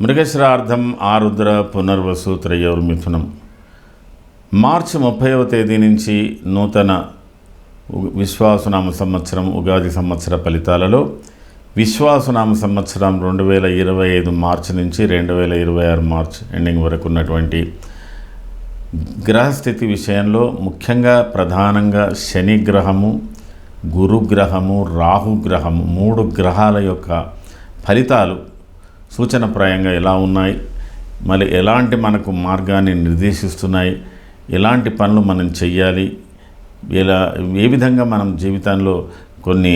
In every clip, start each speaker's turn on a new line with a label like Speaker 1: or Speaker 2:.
Speaker 1: మృగశ్రార్థం ఆరుద్ర పునర్వసు త్రయోర్మిథునం మార్చి ముప్పైవ తేదీ నుంచి నూతన ఉ- విశ్వాసనామ సంవత్సరం ఉగాది సంవత్సర ఫలితాలలో విశ్వాసనామ సంవత్సరం రెండు వేల ఇరవై ఐదు మార్చి నుంచి రెండు వేల ఇరవై ఆరు మార్చ్ ఎండింగ్ వరకు ఉన్నటువంటి గ్రహస్థితి విషయంలో ముఖ్యంగా ప్రధానంగా శని గ్రహము గురుగ్రహము రాహుగ్రహము మూడు గ్రహాల యొక్క ఫలితాలు సూచనప్రాయంగా ఎలా ఉన్నాయి మరి ఎలాంటి మనకు మార్గాన్ని నిర్దేశిస్తున్నాయి ఎలాంటి పనులు మనం చెయ్యాలి ఎలా ఏ విధంగా మనం జీవితంలో కొన్ని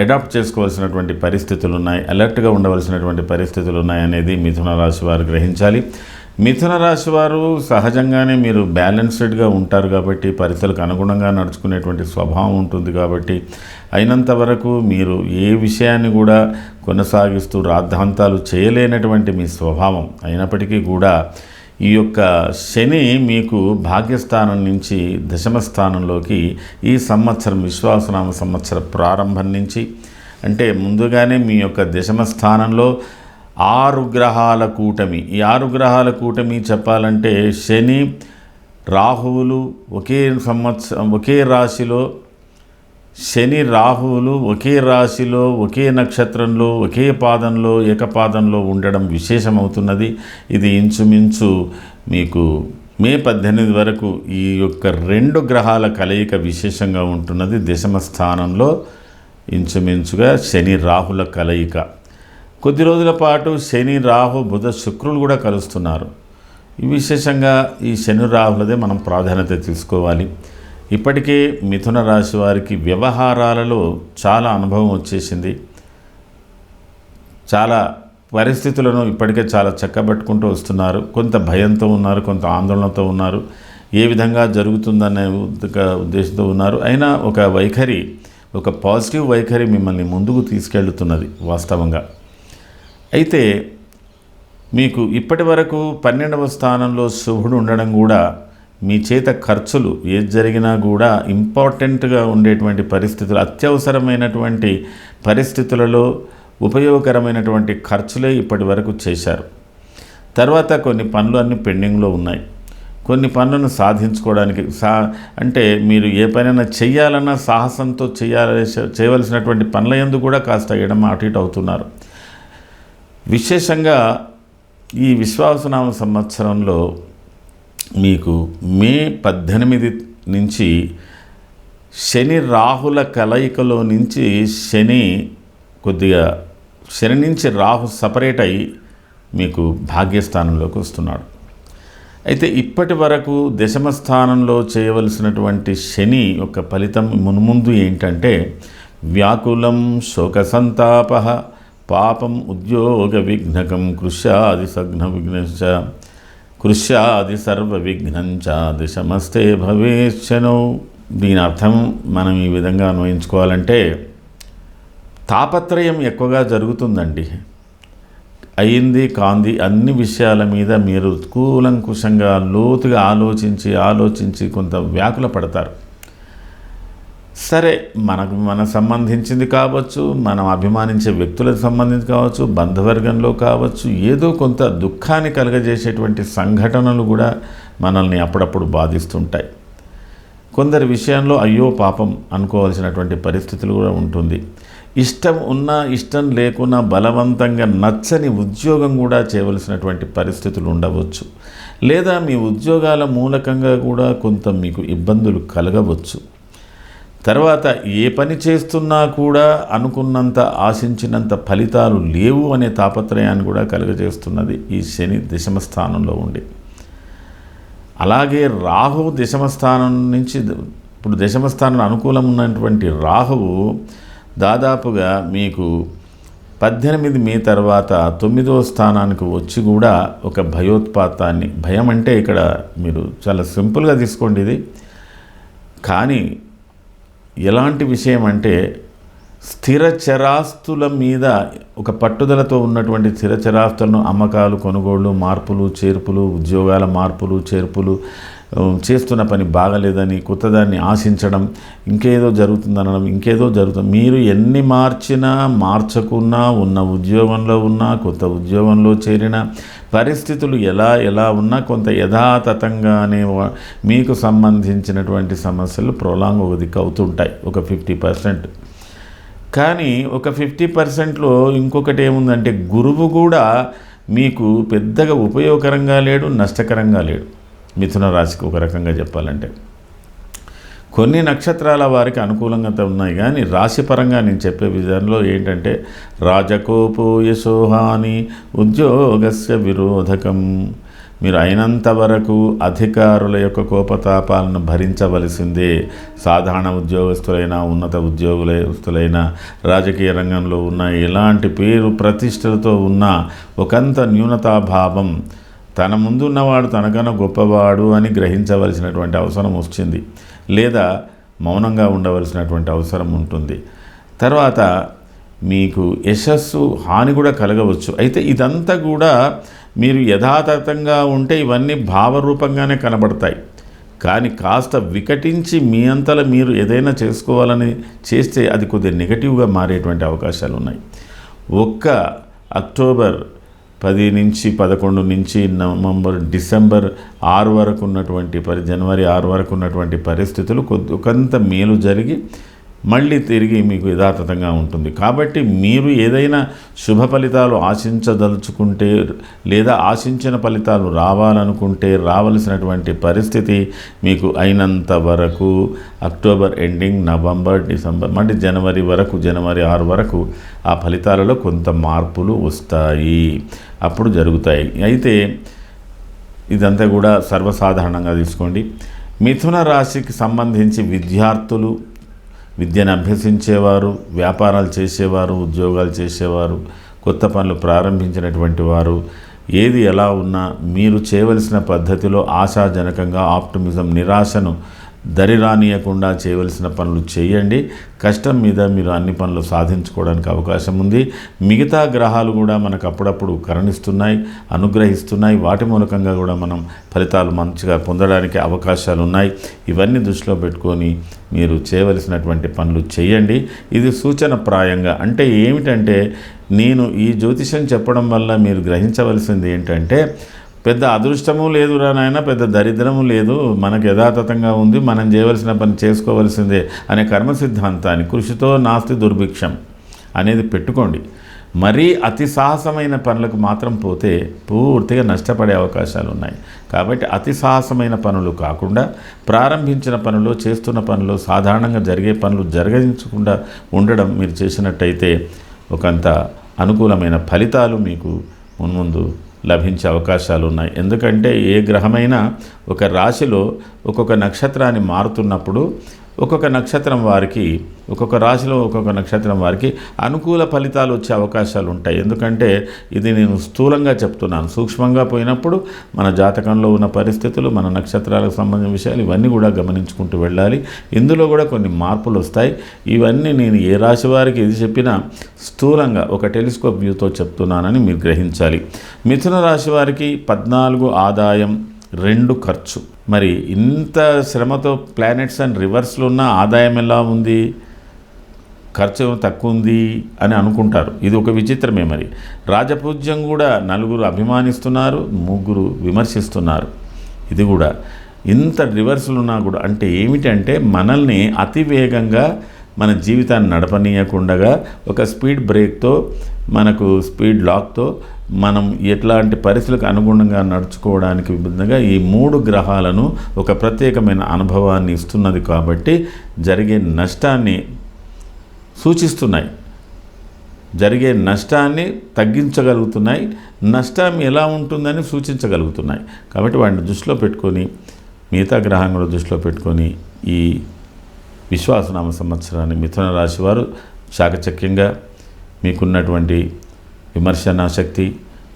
Speaker 1: అడాప్ట్ చేసుకోవాల్సినటువంటి పరిస్థితులు ఉన్నాయి అలర్ట్గా ఉండవలసినటువంటి పరిస్థితులు ఉన్నాయి అనేది మిథున రాశి వారు గ్రహించాలి. మిథున రాశి వారు సహజంగానే మీరు బ్యాలెన్స్డ్గా ఉంటారు కాబట్టి పరిస్థితులకు అనుగుణంగా నడుచుకునేటువంటి స్వభావం ఉంటుంది కాబట్టి అయినంత వరకు మీరు ఏ విషయాన్ని కూడా కొనసాగిస్తూ రాద్ధాంతాలు చేయలేనటువంటి మీ స్వభావం అయినప్పటికీ కూడా ఈ యొక్క శని మీకు భాగ్యస్థానం నుంచి దశమ స్థానంలోకి ఈ సంవత్సరం విశ్వాసనామ సంవత్సర ప్రారంభం నుంచి అంటే ముందుగానే మీ యొక్క దశమ స్థానంలో ఆరు గ్రహాల కూటమి. ఈ ఆరు గ్రహాల కూటమి చెప్పాలంటే శని రాహువులు ఒకే సంవత్సరం ఒకే రాశిలో శని రాహువులు ఒకే రాశిలో ఒకే నక్షత్రంలో ఒకే పాదంలో ఏకపాదంలో ఉండడం విశేషమవుతున్నది. ఇది ఇంచుమించు మీకు మే పద్దెనిమిది వరకు ఈ యొక్క రెండు గ్రహాల కలయిక విశేషంగా ఉంటున్నది. దశమ స్థానంలో ఇంచుమించుగా శని రాహుల కలయిక. కొద్ది రోజుల పాటు శని రాహు బుధ శుక్రులు కూడా కలుస్తున్నారు. విశేషంగా ఈ శని రాహులదే మనం ప్రాధాన్యత తీసుకోవాలి. ఇప్పటికే మిథున రాశి వారికి వ్యవహారాలలో చాలా అనుభవం వచ్చేసింది. చాలా పరిస్థితులను ఇప్పటికే చాలా చక్కబెట్టుకుంటూ వస్తున్నారు. కొంత భయంతో ఉన్నారు కొంత ఆందోళనతో ఉన్నారు. ఏ విధంగా జరుగుతుందనే ఉద్దేశంతో ఉన్నారు. అయినా ఒక వైఖరి ఒక పాజిటివ్ వైఖరి మిమ్మల్ని ముందుకు తీసుకెళ్తున్నది వాస్తవంగా. అయితే మీకు ఇప్పటి వరకు పన్నెండవ స్థానంలో శుభుడు ఉండడం కూడా మీ చేత ఖర్చులు ఏది జరిగినా కూడా ఇంపార్టెంట్గా ఉండేటువంటి పరిస్థితులు అత్యవసరమైనటువంటి పరిస్థితులలో ఉపయోగకరమైనటువంటి ఖర్చులే ఇప్పటి వరకు చేశారు. తర్వాత కొన్ని పనులు అన్ని పెండింగ్లో ఉన్నాయి. కొన్ని పనులను సాధించుకోవడానికి సా అంటే మీరు ఏ పనైనా చేయాలన్నా సాహసంతో చేయాలి చేయవలసినటువంటి పనుల యందు కూడా కాస్త ఎడమ అటు ఇటు అవుతున్నారు. విశేషంగా ఈ విశ్వాసనామ సంవత్సరంలో మీకు మే పద్దెనిమిది నుంచి శని రాహుల కలయికలో నుంచి శని కొద్దిగా శని నుంచి రాహు సపరేట్ అయ్యి మీకు భాగ్యస్థానంలోకి వస్తున్నాడు. అయితే ఇప్పటి వరకు దశమ స్థానంలో చేయవలసినటువంటి శని యొక్క ఫలితం మున్ముందు ఏంటంటే వ్యాకులం శోక సంతాప పాపం ఉద్యోగ విఘ్నకం కృష్యాది సఘ్న విఘ్నశ కృష్యాది సర్వ విఘ్నంచాది సమస్తే భవేశనో దీని అర్థం మనం ఈ విధంగా అన్వయించుకోవాలంటే తాపత్రయం ఎక్కువగా జరుగుతుందండి. అయింది కాంది అన్ని విషయాల మీద మీరు కూలంకుశంగా లోతుగా ఆలోచించి ఆలోచించి కొంత వ్యాకుల పడతారు. సరే మనకు మన సంబంధించింది కావచ్చు మనం అభిమానించే వ్యక్తులకు సంబంధించి కావచ్చు బంధువర్గంలో కావచ్చు ఏదో కొంత దుఃఖాన్ని కలగజేసేటువంటి సంఘటనలు కూడా మనల్ని అప్పుడప్పుడు బాధిస్తుంటాయి. కొందరి విషయంలో అయ్యో పాపం అనుకోవాల్సినటువంటి పరిస్థితులు కూడా ఉంటుంది. ఇష్టం ఉన్నా ఇష్టం లేకున్నా బలవంతంగా నచ్చని ఉద్యోగం కూడా చేయవలసినటువంటి పరిస్థితులు ఉండవచ్చు. లేదా మీ ఉద్యోగాల మూలకంగా కూడా కొంత మీకు ఇబ్బందులు కలగవచ్చు. తర్వాత ఏ పని చేస్తున్నా కూడా అనుకున్నంత ఆశించినంత ఫలితాలు లేవు అనే తాపత్రయాన్ని కూడా కలుగజేస్తున్నది ఈ శని దశమ స్థానంలో ఉండి. అలాగే రాహువు దశమ స్థానం నుంచి ఇప్పుడు దశమ స్థానం అనుకూలం ఉన్నటువంటి రాహువు దాదాపుగా మీకు పద్దెనిమిది మే తర్వాత తొమ్మిదవ స్థానానికి వచ్చి కూడా ఒక భయోత్పాతాన్ని భయం అంటే ఇక్కడ మీరు చాలా సింపుల్గా తీసుకోండి ఇది. కానీ ఎలాంటి విషయం అంటే స్థిర చరాస్తుల మీద ఒక పట్టుదలతో ఉన్నటువంటి స్థిర చరాస్తులను అమ్మకాలు కొనుగోళ్ళు మార్పులు చేర్పులు ఉద్యోగాల మార్పులు చేర్పులు చేస్తున్న పని బాగలేదని కొత్తదాన్ని ఆశించడం ఇంకేదో జరుగుతుందనడం ఇంకేదో జరుగుతుంది. మీరు ఎన్ని మార్చినా మార్చకున్నా ఉన్న ఉద్యోగంలో ఉన్నా కొత్త ఉద్యోగంలో చేరిన పరిస్థితులు ఎలా ఎలా ఉన్నా కొంత యథాతథంగానే మీకు సంబంధించినటువంటి సమస్యలు ప్రొలాంగ్ ఒక దిక్కు అవుతుంటాయి ఒక ఫిఫ్టీ పర్సెంట్ కానీ ఒక ఫిఫ్టీ పర్సెంట్లో ఇంకొకటి ఏముందంటే గురువు కూడా మీకు పెద్దగా ఉపయోగకరంగా లేడు నష్టకరంగా లేడు. మిథున రాశికి ఒక రకంగా చెప్పాలంటే. కొన్ని నక్షత్రాల వారికి అనుకూలంగా ఉన్నాయి కానీ రాశిపరంగా నేను చెప్పే విధానంలో ఏంటంటే రాజకోపో యశోహాని ఉద్యోగస్య విరోధకం. మీరు అయినంత వరకు అధికారుల యొక్క కోపతాపాలను భరించవలసిందే. సాధారణ ఉద్యోగస్తులైనా ఉన్నత ఉద్యోగులస్తులైనా రాజకీయ రంగంలో ఉన్న ఎలాంటి పేరు ప్రతిష్టలతో ఉన్న ఒకంత న్యూనతాభావం తన ముందున్నవాడు తనకన్నా గొప్పవాడు అని గ్రహించవలసినటువంటి అవసరం వచ్చింది. లేదా మౌనంగా ఉండవలసినటువంటి అవసరం ఉంటుంది. తర్వాత మీకు యశస్సు హాని కూడా కలగవచ్చు. అయితే ఇదంతా కూడా మీరు యథాతథంగా ఉంటే ఇవన్నీ భావరూపంగానే కనబడతాయి. కానీ కాస్త వికటించి మీ అంతల మీరు ఏదైనా చేసుకోవాలని చేస్తే అది కొద్దిగా నెగటివ్గా మారేటువంటి అవకాశాలు ఉన్నాయి ఒక్క అక్టోబర్ పది నుంచి పదకొండు నుంచి నవంబర్ డిసెంబర్ ఆరు వరకు ఉన్నటువంటి పరి జనవరి ఆరు వరకు ఉన్నటువంటి పరిస్థితులు కొద్ది కొంత మేలు జరిగి మళ్ళీ తిరిగి మీకు యథాతథంగా ఉంటుంది. కాబట్టి మీరు ఏదైనా శుభ ఫలితాలు ఆశించదలుచుకుంటే లేదా ఆశించిన ఫలితాలు రావాలనుకుంటే రావలసినటువంటి పరిస్థితి మీకు అయినంత వరకు అక్టోబర్ ఎండింగ్ నవంబర్ డిసెంబర్ అంటే జనవరి వరకు జనవరి ఆరు వరకు ఆ ఫలితాలలో కొంత మార్పులు వస్తాయి. అప్పుడు జరుగుతాయి. అయితే ఇదంతా కూడా సర్వసాధారణంగా తీసుకోండి. మిథున రాశికి సంబంధించి విద్యార్థులు విద్యను అభ్యసించేవారు వ్యాపారాలు చేసేవారు ఉద్యోగాలు చేసేవారు కొత్త పనులు ప్రారంభించినటువంటి వారు ఏది ఎలా ఉన్నా మీరు చేయవలసిన పద్ధతిలో ఆశాజనకంగా ఆప్టిమిజం నిరాశను దరి రానియకుండా చేయవలసిన పనులు చేయండి. కష్టం మీద మీరు అన్ని పనులు సాధించుకోవడానికి అవకాశం ఉంది. మిగతా గ్రహాలు కూడా మనకు అప్పుడప్పుడు కరణిస్తున్నాయి అనుగ్రహిస్తున్నాయి. వాటి మూలకంగా కూడా మనం ఫలితాలు మంచిగా పొందడానికి అవకాశాలు ఉన్నాయి. ఇవన్నీ దృష్టిలో పెట్టుకొని మీరు చేయవలసినటువంటి పనులు చేయండి. ఇది సూచన ప్రాయంగా. అంటే ఏమిటంటే నేను ఈ జ్యోతిషం చెప్పడం వల్ల మీరు గ్రహించవలసింది ఏంటంటే పెద్ద అదృష్టము లేదు నాయన పెద్ద దరిద్రము లేదు. మనకు యథాతథంగా ఉంది మనం చేయవలసిన పని చేసుకోవలసిందే అనే కర్మ సిద్ధాంతాన్ని కృషితో నాస్తి దుర్భిక్షం అనేది పెట్టుకోండి. మరీ అతి సాహసమైన పనులకు మాత్రం పోతే పూర్తిగా నష్టపడే అవకాశాలు ఉన్నాయి. కాబట్టి అతి సాహసమైన పనులు కాకుండా ప్రారంభించిన పనులు చేస్తున్న పనులు సాధారణంగా జరిగే పనులు జరగించకుండా ఉండడం మీరు చేసినట్టయితే ఒకంత అనుకూలమైన ఫలితాలు మీకు మున్ముందు లభించే అవకాశాలు ఉన్నాయి ఎందుకంటే ఏ గ్రహమైనా ఒక రాశిలో ఒక్కొక్క నక్షత్రాన్ని మారుతున్నప్పుడు ఒక్కొక్క నక్షత్రం వారికి ఒక్కొక్క రాశిలో ఒక్కొక్క నక్షత్రం వారికి అనుకూల ఫలితాలు వచ్చే అవకాశాలు ఉంటాయి. ఎందుకంటే ఇది నేను స్థూలంగా చెప్తున్నాను. సూక్ష్మంగా పోయినప్పుడు మన జాతకంలో ఉన్న పరిస్థితులు మన నక్షత్రాలకు సంబంధించిన విషయాలు ఇవన్నీ కూడా గమనించుకుంటూ వెళ్ళాలి. ఇందులో కూడా కొన్ని మార్పులు వస్తాయి. ఇవన్నీ నేను ఏ రాశి వారికి ఇది చెప్పినా స్థూలంగా ఒక టెలిస్కోప్ వ్యూతో చెప్తున్నానని మీరు గ్రహించాలి. మిథున రాశి వారికి పద్నాలుగు ఆదాయం రెండు ఖర్చు. మరి ఇంత శ్రమతో ప్లానెట్స్ అండ్ రివర్స్లో ఉన్న ఆదాయం ఎలా ఉంది? ఖర్చు తక్కువ ఉంది అని అనుకుంటారు. ఇది ఒక విచిత్రమే మరి. రాజపూజ్యం కూడా నలుగురు అభిమానిస్తున్నారు ముగ్గురు విమర్శిస్తున్నారు. ఇది కూడా. ఇంత రివర్స్లు ఉన్నా కూడా అంటే ఏమిటంటే మనల్ని అతి వేగంగా మన జీవితాన్ని నడపనీయకుండా ఒక స్పీడ్ బ్రేక్తో మనకు స్పీడ్ లాక్తో మనం ఎట్లాంటి పరిస్థితులకు అనుగుణంగా నడుచుకోవడానికి విధంగా ఈ మూడు గ్రహాలను ఒక ప్రత్యేకమైన అనుభవాన్ని ఇస్తున్నది కాబట్టి జరిగే నష్టాన్ని సూచిస్తున్నాయి. జరిగే నష్టాన్ని తగ్గించగలుగుతున్నాయి. నష్టం ఎలా ఉంటుందని సూచించగలుగుతున్నాయి. కాబట్టి వాటిని దృష్టిలో పెట్టుకొని మిగతా గ్రహాన్ని కూడా దృష్టిలో పెట్టుకొని ఈ విశ్వాసనామ సంవత్సరాన్ని మిథున రాశి వారు చాకచక్యంగా మీకున్నటువంటి విమర్శనాశక్తి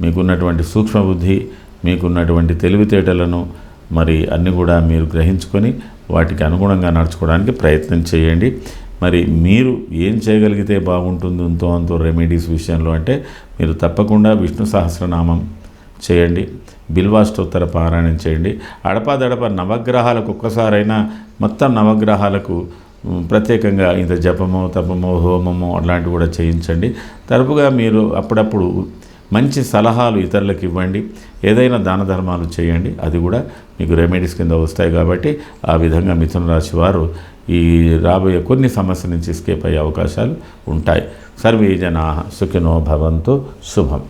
Speaker 1: మీకున్నటువంటి సూక్ష్మబుద్ధి మీకున్నటువంటి తెలివితేటలను మరి అన్నీ కూడా మీరు గ్రహించుకొని వాటికి అనుగుణంగా నడుచుకోవడానికి ప్రయత్నం చేయండి. మరి మీరు ఏం చేయగలిగితే బాగుంటుంది ఎంతో అంతో రెమెడీస్ విషయంలో అంటే మీరు తప్పకుండా విష్ణు సహస్రనామం చేయండి. బిల్వాష్టోత్తర పారాయణం చేయండి. అడపాదడప నవగ్రహాలకు ఒక్కసారైనా మొత్తం నవగ్రహాలకు ప్రత్యేకంగా ఇంత జపము తపము హోమము అట్లాంటివి కూడా చేయించండి. తరపుగా మీరు అప్పుడప్పుడు మంచి సలహాలు ఇతరులకు ఇవ్వండి. ఏదైనా దాన ధర్మాలు చేయండి. అది కూడా మీకు రెమెడీస్ కింద వస్తాయి కాబట్టి ఆ విధంగా మిథున రాశి వారు ఈ రాబోయే కొన్ని సమస్యల నుంచి ఎస్కేప్ అయ్యే అవకాశాలు ఉంటాయి. సర్వే జనా సుఖినో భవంతు శుభం.